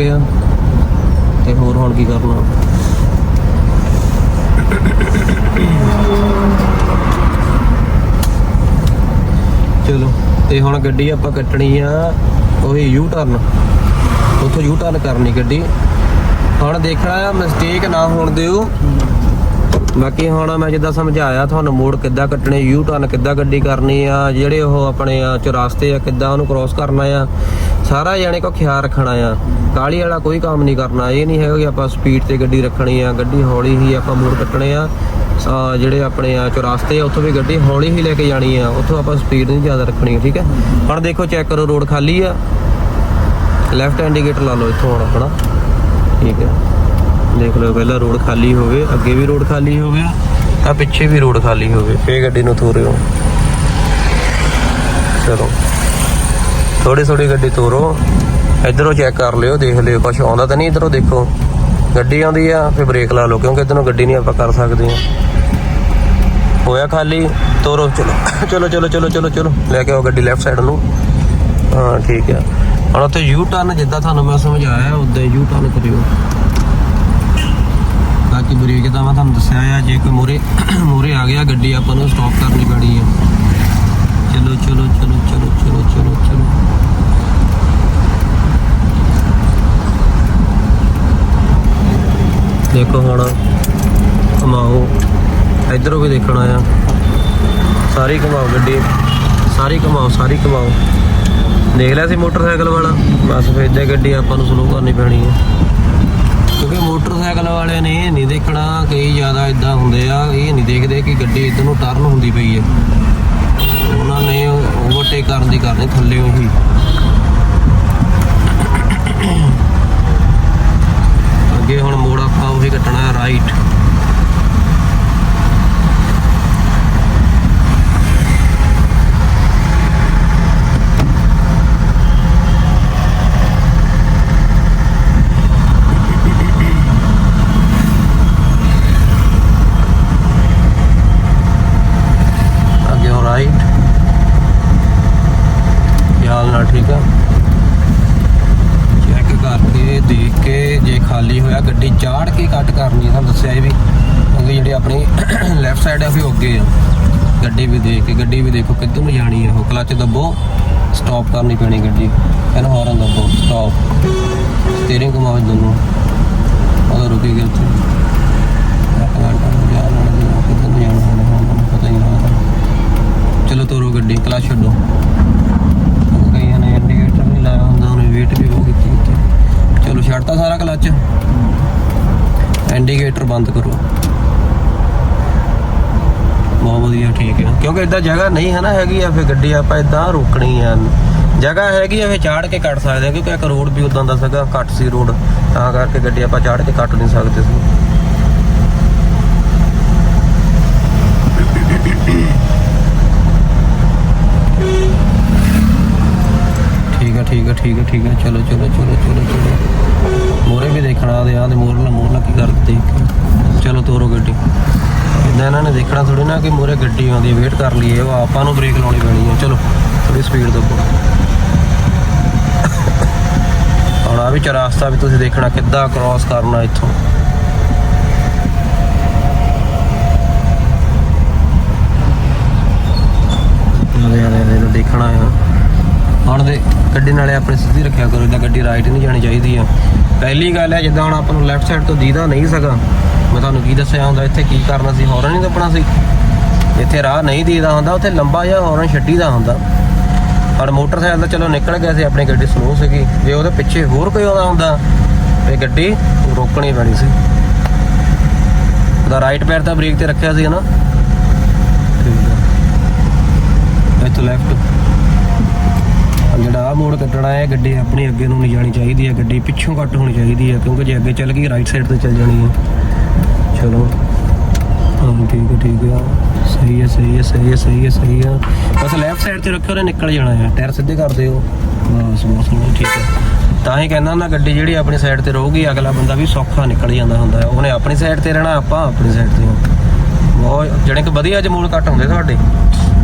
ਚੁੱਕੇ ਆ। ਤੇ ਹੋਰ ਹੁਣ ਕੀ ਕਰਨਾ? ਚਲੋ, ਤੇ ਹੁਣ ਗੱਡੀ ਆਪਾਂ ਕੱਟਣੀ ਆ, ਉਹੀ ਯੂ ਟਰਨ ਉੱਥੋਂ ਯੂ ਟਰਨ ਕਰਨੀ ਗੱਡੀ। ਹੁਣ ਦੇਖਣਾ ਆ ਮਿਸਟੇਕ ਨਾ ਹੋਣ ਦਿਓ। ਬਾਕੀ ਹੁਣ ਮੈਂ ਜਿੱਦਾਂ ਸਮਝਾਇਆ, ਤੁਹਾਨੂੰ ਮੋੜ ਕਿੱਦਾਂ ਕੱਟਣੇ ਯੂ ਟਰਨ ਕਿੱਦਾਂ ਗੱਡੀ ਕਰਨੀ ਆ, ਜਿਹੜੇ ਉਹ ਆਪਣੇ ਚੁਰਾਸਤੇ ਆ, ਕਿੱਦਾਂ ਉਹਨੂੰ ਕ੍ਰਾਸ ਕਰਨਾ ਆ। ਸਾਰਾ ਜਾਣੇ ਕੋ ਖਿਆਲ ਰੱਖਣਾ ਆ। ਕਾਲੀ ਵਾਲਾ ਕੋਈ ਕੰਮ ਨਹੀਂ ਕਰਨਾ। ਇਹ ਨਹੀਂ ਹੈਗਾ ਕਿ ਆਪਾਂ ਸਪੀਡ ਤੇ ਗੱਡੀ ਰੱਖਣੀ ਆ, ਗੱਡੀ ਹੌਲੀ ਹੀ ਆਪਾਂ ਮੋੜ ਕੱਟਣੇ ਆ। ਜਿਹੜੇ ਆਪਣੇ ਆ, ਚੁਰਾਸਤੇ ਆ, ਉੱਥੋਂ ਵੀ ਗੱਡੀ ਹੌਲੀ ਹੀ ਲੈ ਕੇ ਜਾਣੀ ਆ। ਉੱਥੋਂ ਆਪਾਂ ਸਪੀਡ ਨਹੀਂ ਜ਼ਿਆਦਾ ਰੱਖਣੀ, ਠੀਕ ਹੈ? ਹੁਣ ਦੇਖੋ ਚੈੱਕ ਕਰੋ, ਰੋਡ ਖਾਲੀ ਆ। ਲੈਫਟ ਇੰਡੀਕੇਟਰ ਲਾ ਲਓ ਇੱਥੋਂ ਹੁਣ ਆਪਣਾ ਠੀਕ ਹੈ। ਦੇਖ ਲਓ, ਪਹਿਲਾਂ ਰੋਡ ਖਾਲੀ ਹੋਵੇ, ਅੱਗੇ ਵੀ ਰੋਡ ਖਾਲੀ ਹੋਵੇ, ਆ ਪਿੱਛੇ ਵੀ ਰੋਡ ਖਾਲੀ ਹੋਵੇ। ਫੇਰ ਗੱਡੀ ਨੂੰ ਤੋਰਿਓ ਚਲੋ। ਥੋੜੀ ਥੋੜੀ ਗੱਡੀ ਤੋਰੋ। ਇਧਰੋਂ ਚੈੱਕ ਕਰ ਲਿਓ, ਦੇਖ ਲਿਓ ਕੁਝ ਆਉਂਦਾ ਤਾਂ ਨਹੀਂ ਇਧਰੋਂ, ਦੇਖੋ। ਗੱਡੀ ਆਉਂਦੀ ਆ, ਫਿਰ ਬ੍ਰੇਕ ਲਾ ਲਓ, ਕਿਉਂਕਿ ਇਧਰੋਂ ਗੱਡੀ ਨਹੀਂ ਆਪਾਂ ਕਰ ਸਕਦੇ ਆ ਹੋਇਆ ਖਾਲੀ, ਤੋਰੋ, ਚਲੋ। ਚਲੋ ਚਲੋ ਚਲੋ ਚਲੋ ਚਲੋ। ਲੈ ਕੇ ਆਓ ਗੱਡੀ ਲੈਫਟ ਸਾਈਡ ਨੂੰ। ਹਾਂ, ਠੀਕ ਆ। ਹੁਣ ਉੱਥੇ ਯੂ ਟਰਨ ਜਿੱਦਾਂ ਤੁਹਾਨੂੰ ਮੈਂ ਸਮਝਾਇਆ, ਉਦਾਂ ਯੂ ਟਰਨ ਕਰਿਓ। ਬਾਕੀ ਬ੍ਰੇਕ ਦਾ ਮੈਂ ਤੁਹਾਨੂੰ ਦੱਸਿਆ ਆ, ਜੇ ਕੋਈ ਮੂਰੇ ਮੂਰੇ ਆ ਗਿਆ, ਗੱਡੀ ਆਪਾਂ ਨੂੰ ਸਟਾਪ ਕਰਨੀ ਪੈਣੀ ਆ। ਚਲੋ ਚਲੋ ਚਲੋ ਚਲੋ ਚਲੋ ਚਲੋ ਚਲੋ। ਦੇਖੋ ਹੁਣ, ਘੁਮਾਓ। ਇਧਰੋਂ ਵੀ ਦੇਖਣਾ ਆ ਸਾਰੀ ਘੁਮਾਓ ਗੱਡੀ। ਸਾਰੀ ਘੁਮਾਓ ਸਾਰੀ ਘੁਮਾਓ। ਦੇਖ ਲਿਆ ਸੀ ਮੋਟਰਸਾਈਕਲ ਵਾਲਾ? ਬਸ ਫੇਰ ਇੱਦਾਂ ਗੱਡੀ ਆਪਾਂ ਨੂੰ ਸਲੋ ਕਰਨੀ ਪੈਣੀ ਹੈ। ਕਿਉਂਕਿ ਮੋਟਰਸਾਈਕਲ ਵਾਲਿਆਂ ਨੇ ਇਹ ਨਹੀਂ ਦੇਖਣਾ ਕਈ ਜ਼ਿਆਦਾ ਇਦਾਂ ਹੁੰਦੇ ਆ। ਇਹ ਨਹੀਂ ਦੇਖਦੇ ਕਿ ਗੱਡੀ ਇੱਧਰ ਨੂੰ ਟਰਨ ਹੁੰਦੀ ਪਈ ਹੈ। ਉਹਨਾਂ ਨੇ ਓਵਰਟੇਕ ਕਰਨ ਦੀ ਕਰਨੀ ਥੱਲੇ ਹੀ ਅੱਗੇ ਹੁਣ ਮੋੜ ਆਪਾਂ ਉਹੀ ਕੱਟਣਾ ਹੈ ਰਾਈਟ ਅੱਗੇ ਹੋ ਰਾਈਟ ਖਿਆਲ ਨਾਲ ਠੀਕ ਆ ਚੈੱਕ ਕਰਕੇ ਦੇਖ ਕੇ ਜੇ ਖਾਲੀ ਹੋਇਆ ਗੱਡੀ ਚਾੜ ਕੇ ਕੱਟ ਕਰਨੀ ਹੈ ਤੁਹਾਨੂੰ ਦੱਸਿਆ ਇਹ ਵੀ ਕਿਉਂਕਿ ਜਿਹੜੇ ਆਪਣੀ ਲੈਫਟ ਸਾਈਡ ਆ ਉਹ ਵੀ ਅੱਗੇ ਆ ਗੱਡੀ ਵੀ ਦੇਖ ਕੇ ਗੱਡੀ ਵੀ ਦੇਖੋ ਕਿੱਧਰ ਨੂੰ ਜਾਣੀ ਹੈ ਉਹ ਕਲੱਚ ਦੱਬੋ ਸਟਾਪ ਕਰਨੀ ਪੈਣੀ ਗੱਡੀ। ਇਹਨੂੰ ਹਾਰਨ ਦੱਬੋ ਸਟਾਪ ਸਟੀਅਰਿੰਗ ਘੁਮਾਓ ਦੋਨੋਂ ਉਹ ਰੁਕੀ ਗਿਆ ਉੱਥੇ ਪਤਾ ਹੀ ਚਲੋ ਤੋਰੋ ਗੱਡੀ, ਕਲਚ ਛੱਡੋ। ਕਈਆਂ ਨੇ ਇੰਡੀਕੇਟਰ ਨਹੀਂ ਲਾਇਆ ਹੁੰਦਾ, ਉਹਨੇ ਵੇਟ ਵੀ ਉਹ ਕੀਤੀ ਚਲੋ ਛੱਡਤਾ ਸਾਰਾ ਕਲਚ। ਇੰਡੀਕੇਟਰ ਬੰਦ ਕਰੋ। ਬਹੁਤ ਵਧੀਆ, ਠੀਕ ਆ ਕਿਉਂਕਿ ਇਦਾਂ ਜਗ੍ਹਾ ਨਹੀਂ ਹੈ ਨਾ ਹੈਗੀ ਆ, ਫਿਰ ਗੱਡੀ ਆਪਾਂ ਇਦਾਂ ਰੋਕਣੀ ਆ। ਜਗ੍ਹਾ ਹੈਗੀ ਆ, ਫਿਰ ਚਾੜ ਕੇ ਕੱਟ ਸਕਦੇ ਆ, ਕਿਉਂਕਿ ਇੱਕ ਰੋਡ ਵੀ ਉਦਾਂ ਦਾ ਸੀਗਾ, ਘੱਟ ਸੀ ਰੋਡ, ਤਾਂ ਕਰਕੇ ਗੱਡੀ ਆਪਾਂ ਚਾੜ ਕੇ ਕੱਟ ਨਹੀਂ ਸਕਦੇ ਸੀ। ਠੀਕ ਆ ਠੀਕ ਆ ਠੀਕ ਆ ਠੀਕ ਹੈ। ਚਲੋ ਚਲੋ ਚਲੋ ਚਲੋ ਚਲੋ। ਮੋਰੇ ਵੀ ਦੇਖਣਾ ਆਦੇ ਆਦੇ ਮੋਰਲਾ ਮੋਰਲਾ ਕੀ ਕਰਦੇ ਚਲੋ, ਤੋਰੋ ਗੱਡੀ। ਇਦਾਂ ਇਹਨਾਂ ਨੇ ਦੇਖਣਾ ਥੋੜੀ ਨਾ ਕਿ ਮੋਰੇ ਗੱਡੀ ਆਉਂਦੀ ਵੇਟ ਕਰ ਲਈਏ, ਉਹ ਆਪਾਂ ਨੂੰ ਬ੍ਰੇਕ ਲਾਉਣੀ ਪੈਣੀ ਹੈ। ਚਲੋ ਥੋੜੀ ਸਪੀਡ ਦੱਬੋ ਹੁਣ ਆ ਵੀ ਚਰਾਸਤਾ ਵੀ ਤੁਸੀਂ ਦੇਖਣਾ ਕਿੱਦਾਂ ਕ੍ਰਾਸ ਕਰਨਾ ਇੱਥੋਂ। ਆਦੇ ਆਦੇ ਇਹਨੂੰ ਦੇਖਣਾ ਆ। ਹੁਣ ਦੇ ਗੱਡੀ ਨਾਲੇ ਆਪਣੀ ਸਿੱਧੀ ਰੱਖਿਆ ਕਰੋ ਇਦਾਂ ਗੱਡੀ ਰਾਈਟ ਨਹੀਂ ਜਾਣੀ ਚਾਹੀਦੀ ਆ। ਪਹਿਲੀ ਗੱਲ ਹੈ, ਜਿੱਦਾਂ ਹੁਣ ਆਪਾਂ ਨੂੰ ਲੈਫਟ ਸਾਈਡ ਤੋਂ ਦੀਦਾ ਨਹੀਂ ਸਕਾ ਮੈਂ ਤੁਹਾਨੂੰ ਕੀ ਦੱਸਿਆ ਹੁੰਦਾ, ਇੱਥੇ ਕੀ ਕਰਨਾ ਸੀ ਹੌਰਨ ਨਹੀਂ ਦੱਬਣਾ ਸੀ। ਇੱਥੇ ਰਾਹ ਨਹੀਂ ਦੀਦਾ ਹੁੰਦਾ, ਉੱਥੇ ਲੰਬਾ ਜਿਹਾ ਹੌਰਨ ਛੱਡੀਦਾ ਹੁੰਦਾ। ਪਰ ਮੋਟਰਸਾਈਕਲ ਤਾਂ ਚਲੋ ਨਿਕਲ ਗਿਆ ਸੀ, ਆਪਣੀ ਗੱਡੀ ਸਲੋ ਸੀਗੀ। ਜੇ ਉਹਦੇ ਪਿੱਛੇ ਹੋਰ ਕੋਈ ਆਉਂਦਾ ਹੁੰਦਾ, ਤੇ ਗੱਡੀ ਰੋਕਣੀ ਪੈਣੀ ਸੀ। ਉਹਦਾ ਰਾਈਟ ਪੈਰ ਤਾਂ ਬ੍ਰੇਕ ਤੇ ਰੱਖਿਆ ਸੀ ਨਾ ਠੀਕ ਹੈ ਇੱਥੋਂ ਲੈਫਟ ਜਿਹੜਾ ਆ ਮੋੜ ਕੱਟਣਾ ਹੈ, ਗੱਡੀ ਆਪਣੀ ਅੱਗੇ ਨੂੰ ਨਹੀਂ ਜਾਣੀ ਚਾਹੀਦੀ ਹੈ, ਗੱਡੀ ਪਿੱਛੋਂ ਕੱਟ ਹੋਣੀ ਚਾਹੀਦੀ ਹੈ, ਕਿਉਂਕਿ ਜੇ ਅੱਗੇ ਚੱਲ ਗਈ ਰਾਈਟ ਸਾਈਡ ਤੇ ਚੱਲ ਜਾਣੀ ਹੈ। ਚਲੋ। ਹਾਂ ਠੀਕ ਹੈ ਠੀਕ ਹੈ ਸਹੀ ਹੈ ਸਹੀ ਹੈ ਸਹੀ ਹੈ ਸਹੀ ਹੈ ਸਹੀ ਹੈ ਬਸ ਲੈਫਟ ਸਾਈਡ ਤੇ ਰੱਖਿਓ ਨੇ ਨਿਕਲ ਜਾਣਾ ਹੈ ਟਾਇਰ ਸਿੱਧੇ ਕਰ ਦਿਓ। ਬਸ ਬਸ ਠੀਕ ਹੈ ਤਾਂ ਹੀ ਕਹਿੰਦਾ ਨਾ ਗੱਡੀ ਜਿਹੜੀ ਆਪਣੀ ਸਾਈਡ ਤੇ ਰਹੂਗੀ, ਅਗਲਾ ਬੰਦਾ ਵੀ ਸੌਖਾ ਨਿਕਲ ਜਾਂਦਾ ਹੁੰਦਾ ਉਹਨੇ ਆਪਣੀ ਸਾਈਡ ਤੇ ਰਹਿਣਾ, ਆਪਾਂ ਆਪਣੀ ਸਾਈਡ ਤੇ ਬਹੁਤ ਜਿਹੜੇ ਕਿ ਵਧੀਆ ਅੱਜ ਮੂਡ ਕੱਟ ਹੁੰਦੇ ਤੁਹਾਡੇ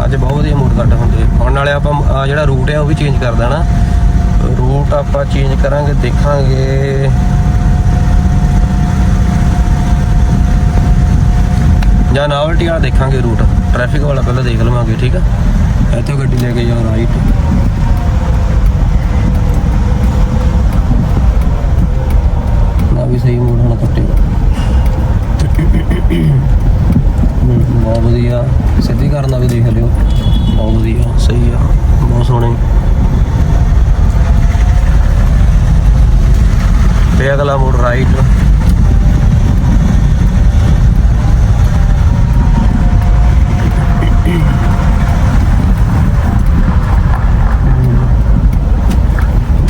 ਅੱਜ ਬਹੁਤ ਵਧੀਆ ਮੂਡ ਕੱਟ ਹੁੰਦੇ। ਹੁਣ ਨਾਲੇ ਆਪਾਂ ਆਹ ਜਿਹੜਾ ਰੂਟ ਹੈ ਉਹ ਵੀ ਚੇਂਜ ਕਰ ਦੇਣਾ। ਰੂਟ ਆਪਾਂ ਚੇਂਜ ਕਰਾਂਗੇ, ਦੇਖਾਂਗੇ। ਜਾਂ ਨਾਵਲਟੀ ਵਾਲਾ ਦੇਖਾਂਗੇ ਰੂਟ ਟ੍ਰੈਫਿਕ ਵਾਲਾ ਪਹਿਲਾਂ ਦੇਖ ਲਵਾਂਗੇ ਠੀਕ ਆ? ਇੱਥੋਂ ਗੱਡੀ ਲੈ ਕੇ ਜਾਓ ਰਾਈਟ ਨਾ ਵੀ ਸਹੀ ਮੋੜ ਹੁਣ ਕੱਟੇਗਾ ਹਮ, ਬਹੁਤ ਵਧੀਆ। ਸਿੱਧੀ ਕਰਨ ਦਾ ਵੀ ਦੇਖ ਲਿਓ। ਬਹੁਤ ਵਧੀਆ ਸਹੀ ਆ। ਬਹੁਤ ਸੋਹਣੇ। ਤੇ ਅਗਲਾ ਮੋੜ ਰਾਈਟ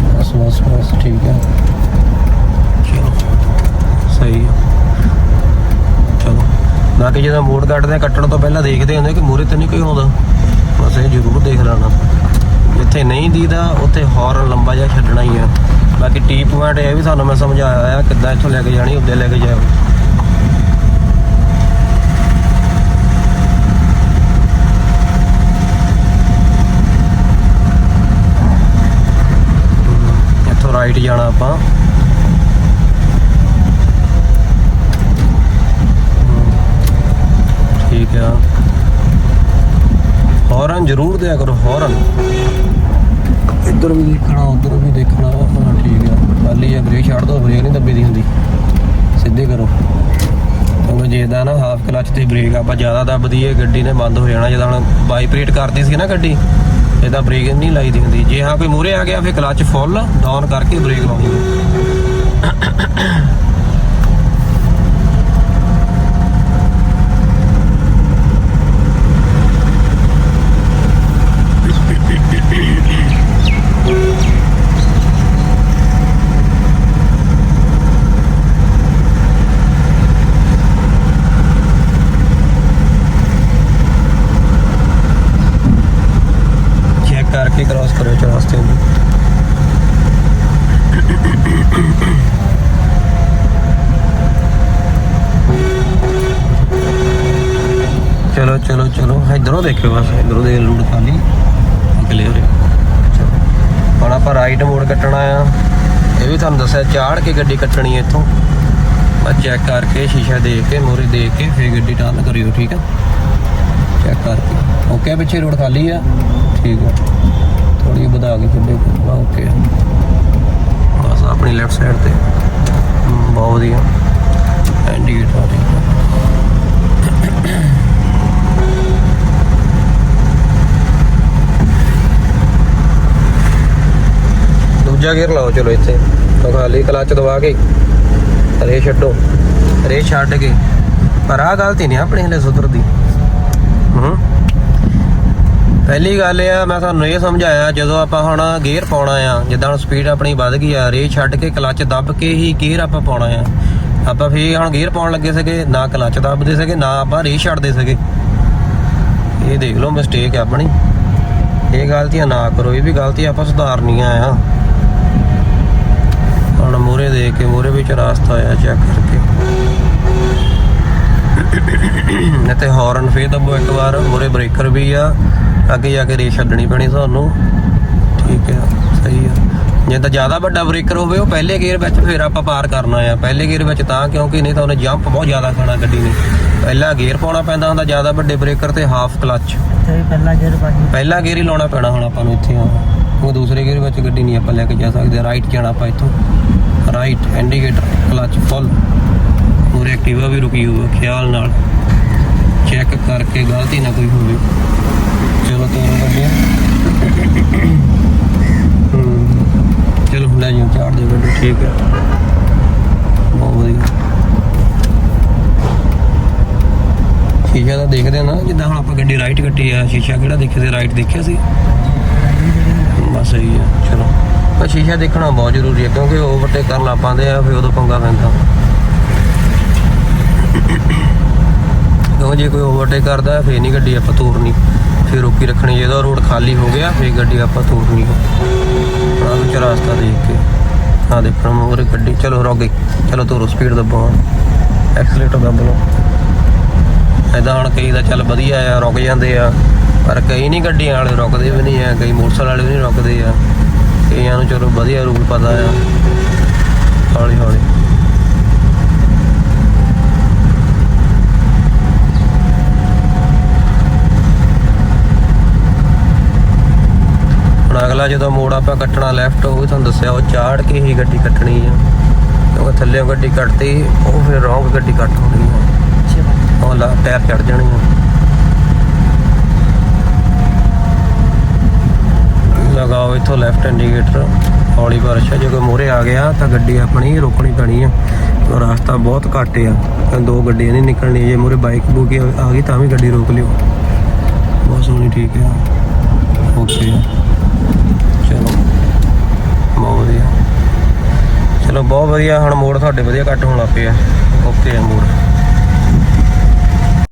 ਬਸ ਬਸ ਬਸ ਠੀਕ ਹੈ ਚਲੋ ਸਹੀ ਹੈ ਚਲੋ ਬਾਕੀ ਜਦੋਂ ਮੋੜ ਕੱਟਦੇ ਆ, ਕੱਟਣ ਤੋਂ ਪਹਿਲਾਂ ਦੇਖਦੇ ਹੁੰਦੇ ਕਿ ਮੂਰੇ ਤੇ ਨਹੀਂ ਕੋਈ ਆਉਂਦਾ। ਬਸ ਇਹ ਜ਼ਰੂਰ ਦੇਖ ਲੈਣਾ। ਜਿੱਥੇ ਨਹੀਂ ਦੀਦਾ ਉੱਥੇ ਹੌਰਨ ਲੰਬਾ ਜਿਹਾ ਛੱਡਣਾ ਹੀ ਆ। ਬਾਕੀ ਟੀ ਪੁਆਇੰਟ ਇਹ ਵੀ ਤੁਹਾਨੂੰ ਮੈਂ ਸਮਝਾਇਆ ਆ ਕਿੱਦਾਂ ਇੱਥੋਂ ਲੈ ਕੇ ਜਾਣੀ ਉੱਦੇ ਲੈ ਕੇ ਜਾਓ ਇੱਥੋਂ ਰਾਈਟ ਜਾਣਾ ਆਪਾਂ ਠੀਕ ਆ ਹੌਰਨ ਜ਼ਰੂਰ ਦਿਆ ਕਰੋ ਹੌਰਨ ਇੱਧਰ ਵੀ ਦੇਖਣਾ, ਉੱਧਰ ਵੀ ਦੇਖਣਾ ਹਾਂ ਠੀਕ ਆ। ਖਾਲੀ ਆ ਬ੍ਰੇਕ ਛੱਡ ਦੋ ਬ੍ਰੇਕ ਨਹੀਂ ਦੱਬੀ ਦੀ ਹੁੰਦੀ। ਸਿੱਧੇ ਕਰੋ। ਕਿਉਂਕਿ ਜੇ ਦਾ ਨਾ ਹਾਫ ਕਲਚ ਤੇ ਬ੍ਰੇਕ ਆਪਾਂ ਜ਼ਿਆਦਾ ਦੱਬਦੀ ਏ ਗੱਡੀ ਨੇ ਬੰਦ ਹੋ ਜਾਣਾ, ਜਦੋਂ ਹੁਣ ਵਾਈਬ੍ਰੇਟ ਕਰਦੀ ਸੀ ਨਾ ਗੱਡੀ, ਇਹਦਾ ਬ੍ਰੇਕ ਨਹੀਂ ਲਾਈਦੀ ਹੁੰਦੀ। ਜੇ ਹਾਂ ਕੋਈ ਮੂਰੇ ਆ ਗਿਆ, ਫਿਰ ਕਲਚ ਫੁੱਲ ਡਾਊਨ ਕਰਕੇ ਬ੍ਰੇਕ ਲਾਉਣੀ ਹੈ ਚੈੱਕ ਕਰਕੇ ਕ੍ਰਾਸ ਕਰਿਓ ਚੌਰਸਤੇ ਨੂੰ ਚਲੋ ਚਲੋ ਚਲੋ ਇਧਰੋਂ ਦੇਖਿਓ ਬਸ। ਇਧਰੋਂ ਦੇ ਰੂਟ ਖਾਲੀ। ਕਲੀਅਰ ਹੈ। ਚਲੋ। ਹੁਣ ਆਪਾਂ ਰਾਈਟ ਮੋੜ ਕੱਟਣਾ ਆ। ਇਹ ਵੀ ਤੁਹਾਨੂੰ ਦੱਸਿਆ, ਚਾੜ ਕੇ ਗੱਡੀ ਕੱਟਣੀ ਹੈ ਇੱਥੋਂ। ਬਸ ਚੈੱਕ ਕਰਕੇ ਸ਼ੀਸ਼ਾ ਦੇਖ ਕੇ, ਮੋਰੇ ਦੇਖ ਕੇ, ਫੇਰ ਗੱਡੀ ਟਰਨ ਕਰਿਓ, ਠੀਕ ਹੈ ਚੈੱਕ ਕਰਕੇ। ਓਕੇ ਪਿੱਛੇ ਰੋਡ ਖਾਲੀ ਆ। ਠੀਕ ਆ। ਥੋੜੀ ਵਧਾ ਕੇ ਕੱਢੇ ਓਕੇ ਬਸ, ਆਪਣੀ ਲੈਫਟ ਸਾਈਡ ਤੇ। ਬਹੁਤ ਵਧੀਆ ਇੰਡੀਕੇਟਰ ਆ ਠੀਕ ਆ ਦੂਜਾ ਗੇਅਰ ਲਾਓ, ਚਲੋ ਇੱਥੇ। ਖਾਲੀ ਕਲਚ ਦਬਾ ਕੇ। ਰੇ ਛੱਡੋ। ਰੇ ਛੱਡ ਕੇ। ਪਰ ਆਹ ਗਲਤੀ ਨਹੀਂ ਆਪਣੀ ਹਲੇ ਸੁਧਰਦੀ। ਹੂੰ। ਪਹਿਲੀ ਗੱਲ ਇਹ ਆ, ਮੈਂ ਤੁਹਾਨੂੰ ਇਹ ਸਮਝਾਇਆ, ਜਦੋਂ ਆਪਾਂ ਹੁਣ ਗੇਅਰ ਪਾਉਣਾ ਆ, ਜਿੱਦਾਂ ਹੁਣ ਸਪੀਡ ਆਪਣੀ ਵੱਧ ਗਈ ਆ ਰੇ ਛੱਡ ਕੇ ਕਲਚ ਦੱਬ ਕੇ ਹੀ ਗੇਅਰ ਆਪਾਂ ਪਾਉਣਾ ਆ। ਆਪਾਂ ਫੇਰ ਹੁਣ ਗੇਅਰ ਪਾਉਣ ਲੱਗੇ ਸੀਗੇ, ਨਾ ਕਲਚ ਦੱਬਦੇ ਸੀਗੇ, ਨਾ ਆਪਾਂ ਰੇ ਛੱਡਦੇ ਸੀਗੇ। ਇਹ ਦੇਖ ਲਓ ਮਿਸਟੇਕ ਆ ਆਪਣੀ। ਇਹ ਗਲਤੀਆਂ ਨਾ ਕਰੋ, ਇਹ ਵੀ ਗਲਤੀ ਆਪਾਂ ਸੁਧਾਰਨੀਆਂ ਆ। ਦੇਖ ਕੇ ਮੂਰੇ ਵਿੱਚ ਰਾਸਤਾ ਆਇਆ ਚੈੱਕ ਕਰਕੇ। ਤੇ ਹਾਰਨ ਫੇਰ ਦਬੋ ਇੱਕ ਵਾਰ ਮੂਰੇ ਬ੍ਰੇਕਰ ਵੀ ਆ। ਅੱਗੇ ਜਾ ਕੇ ਰੇ ਛੱਡਣੀ ਪੈਣੀ ਤੁਹਾਨੂੰ। ਠੀਕ ਹੈ ਸਹੀ ਆ। ਜੇ ਤਾਂ ਜ਼ਿਆਦਾ ਵੱਡਾ ਬ੍ਰੇਕਰ ਹੋਵੇ ਉਹ ਪਹਿਲੇ ਗੇਅਰ ਵਿੱਚ ਫਿਰ ਆਪਾਂ ਪਾਰ ਕਰਨਾ ਆ। ਪਹਿਲੇ ਗੇਅਰ ਵਿੱਚ ਤਾਂ ਕਿਉਂਕਿ ਨਹੀਂ ਤਾਂ ਉਹਨੇ ਜੰਪ ਬਹੁਤ ਜ਼ਿਆਦਾ ਖਾਣਾ ਗੱਡੀ ਨੇ। ਪਹਿਲਾ ਗੇਅਰ ਪਾਉਣਾ ਪੈਂਦਾ ਹੁੰਦਾ ਜ਼ਿਆਦਾ ਵੱਡੇ ਬ੍ਰੇਕਰ ਤੇ ਹਾਫ ਕਲਚ ਤੇ ਪਹਿਲਾਂ ਜਰ ਬਾਜੀ ਪਹਿਲਾ ਗੇਅਰ ਹੀ ਲਾਉਣਾ ਪੈਣਾ ਹੁਣ ਆਪਾਂ ਨੂੰ ਇੱਥੇ ਆ ਉਹ ਦੂਸਰੇ ਗੇਅਰ ਵਿੱਚ ਗੱਡੀ ਨਹੀਂ ਆਪਾਂ ਲੈ ਕੇ ਜਾ ਸਕਦੇ ਰਾਈਟ ਜਾਣਾ ਆਪਾਂ ਇੱਥੋਂ। ਰਾਈਟ ਇੰਡੀਕੇਟਰ ਕਲਚ ਫੁੱਲ ਪੂਰੇ ਐਕਟਿਵਾ ਵੀ ਰੁਕੀ ਹੋਵੇ ਖਿਆਲ ਨਾਲ। ਚੈੱਕ ਕਰਕੇ ਗਲਤੀ ਨਾ ਕੋਈ ਹੋਵੇ। ਚਲੋ ਤੋਰੋ ਲੱਗਿਆ ਚਲੋ ਲੈ ਜਾਓ ਚਾੜ ਦੇ ਗੱਡੀ ਠੀਕ ਹੈ ਬਹੁਤ ਵਧੀਆ। ਸ਼ੀਸ਼ਾ ਤਾਂ ਦੇਖਦੇ ਆ ਨਾ, ਜਿੱਦਾਂ ਹੁਣ ਆਪਾਂ ਗੱਡੀ ਰਾਈਟ ਕੱਟੀ ਆ, ਸ਼ੀਸ਼ਾ ਕਿਹੜਾ ਦੇਖਿਆ ਸੀ? ਰਾਈਟ ਦੇਖਿਆ ਸੀ? ਬਸ ਸਹੀ ਹੈ ਚਲੋ। ਪਰ ਸ਼ੀਸ਼ਾ ਦੇਖਣਾ ਬਹੁਤ ਜ਼ਰੂਰੀ ਹੈ, ਕਿਉਂਕਿ ਓਵਰਟੇਕ ਕਰਨ ਲੱਗ ਪਾਉਂਦੇ ਆ, ਫਿਰ ਉਦੋਂ ਪੰਗਾ ਪੈਂਦਾ। ਕਿਉਂ ਜੇ ਕੋਈ ਓਵਰਟੇਕ ਕਰਦਾ, ਫਿਰ ਨਹੀਂ ਗੱਡੀ ਆਪਾਂ ਤੋਰਨੀ। ਫਿਰ ਰੋਕੀ ਰੱਖਣੀ ਜਦੋਂ ਰੋਡ ਖਾਲੀ ਹੋ ਗਿਆ, ਫਿਰ ਗੱਡੀ ਆਪਾਂ ਤੋਰਨੀ। ਆ ਵਿੱਚ ਰਸਤਾ ਦੇਖ ਕੇ। ਆ ਦੇਖਣਾ ਮੋਰੇ ਗੱਡੀ, ਚਲੋ ਰੁਕ। ਗਈ ਚਲੋ ਤੋਰੋ ਸਪੀਡ ਦੱਬੋ ਐਕਸਲੇਟਰ ਦੱਬ ਲਓ। ਐਦਾਂ ਹੁਣ ਕਈ ਦਾ ਚੱਲ ਵਧੀਆ ਆ, ਰੁਕ ਜਾਂਦੇ ਆ। ਪਰ ਕਈ ਨਹੀਂ ਗੱਡੀਆਂ ਵਾਲੇ ਰੁਕਦੇ ਵੀ ਨਹੀਂ ਆ, ਕਈ ਮੋਟਰਸਾਈਕਲ ਵਾਲੇ ਵੀ ਨਹੀਂ ਰੁਕਦੇ ਆ। ਕਈਆਂ ਨੂੰ ਚਲੋ ਵਧੀਆ ਰੂਲ ਪਤਾ ਆ। ਹੌਲੀ ਹੌਲੀ। ਅਗਲਾ ਜਦੋਂ ਮੋੜ ਆਪਾਂ ਕੱਟਣਾ ਲੈਫਟ ਉਹ ਵੀ ਤੁਹਾਨੂੰ ਦੱਸਿਆ ਉਹ ਚਾੜ ਕੇ ਹੀ ਗੱਡੀ ਕੱਟਣੀ ਆ। ਕਿਉਂਕਿ ਥੱਲੇ ਗੱਡੀ ਕੱਟਤੀ ਉਹ ਫਿਰ ਰੌਂਗ ਗੱਡੀ ਕੱਟ ਹੋਣੀ ਆ। ਉਹ ਲਾ ਟਾਇਰ ਚੜ ਜਾਣੀ ਆ। ਇੱਥੋਂ ਲੈਫਟ ਇੰਡੀਕੇਟਰ ਹੌਲੀ ਬਾਰਿਸ਼ ਹੈ ਜੇ ਕੋਈ ਮੂਹਰੇ ਆ ਗਿਆ ਤਾਂ ਗੱਡੀ ਆਪਣੀ ਰੋਕਣੀ ਪੈਣੀ ਆ। ਰਸਤਾ ਬਹੁਤ ਘੱਟ ਆ, ਤਾਂ ਦੋ ਗੱਡੀਆਂ ਨਹੀਂ ਨਿਕਲਣੀਆਂ, ਜੇ ਮੂਹਰੇ ਬਾਈਕ ਬੂਕੀ ਆ ਗਈ ਤਾਂ ਵੀ ਗੱਡੀ ਰੋਕ ਲਿਓ। ਬਹੁਤ ਸੋਹਣੀ, ਠੀਕ ਆ। ਓਕੇ। ਚਲੋ, ਬਹੁਤ ਵਧੀਆ। ਚਲੋ, ਬਹੁਤ ਵਧੀਆ, ਹੁਣ ਮੋੜ ਤੁਹਾਡੇ ਵਧੀਆ ਕੱਟ ਹੋਣ ਲੱਗ ਆ ਓਕੇ ਆ ਮੋੜ।